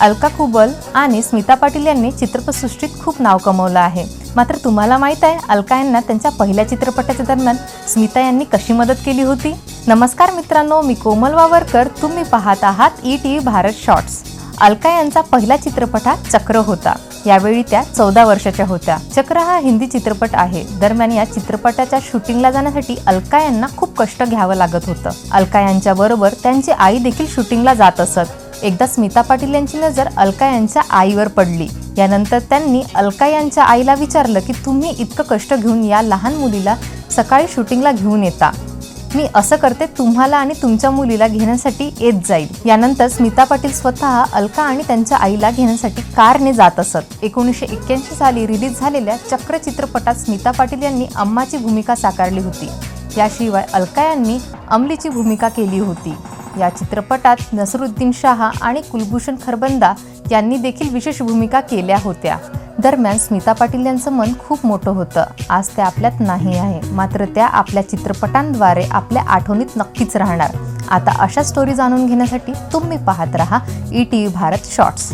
अलका कुबल आणि स्मिता पाटील यांनी चित्रपटसृष्टीत खूप नाव कमवलं आहे. मात्र तुम्हाला माहीत आहे अलका यांना त्यांच्या पहिल्या चित्रपटाच्या दरम्यान स्मिता यांनी कशी मदत केली होती? नमस्कार मित्रांनो मी कोमल वावरकर. तुम्ही पाहत आहात E T V Bharat shorts Alka यांचा पहिला चित्रपट हा चक्र होता. यावेळी त्या चौदा वर्षाच्या होत्या. चक्र हा हिंदी चित्रपट आहे. दरम्यान या चित्रपटाच्या शूटिंगला जाण्यासाठी अलका यांना खूप कष्ट घ्यावं लागत होतं. अलका यांच्या बरोबर त्यांची आई देखील शूटिंगला जात असत. एकदा स्मिता पाटील यांची नजर अलका यांच्या आईवर पडली. यानंतर त्यांनी अलका यांच्या आईला विचारलं की तुम्ही इतकं कष्ट घेऊन या लहान मुलीला सकाळी शूटिंगला घेऊन येता. मी असं करते तुम्हाला आणि तुमच्या मुलीला घेण्यासाठी येत जाईल. यानंतर स्मिता पाटील स्वतः अलका आणि त्यांच्या आईला घेण्यासाठी कारने जात असत. एकोणीसशे एक्क्याऐंशी साली रिलीज झालेल्या चक्र चित्रपटात स्मिता पाटील यांनी अम्माची भूमिका साकारली होती. याशिवाय अलका यांनी अमलीची भूमिका केली होती. या चित्रपटात नसरुद्दीन शाह आणि कुलभूषण खरबंदा यांनी देखील विशेष भूमिका केल्या होत्या. दरम्यान स्मिता पाटील यांचं मन खूप मोठं होतं. आज त्या आपल्यात नाही आहे. मात्र त्या आपल्या चित्रपटांद्वारे आपल्या आठवणीत नक्कीच राहणार. आता अशा स्टोरी जाणून घेण्यासाठी तुम्ही पाहत रहा E T V Bharat shorts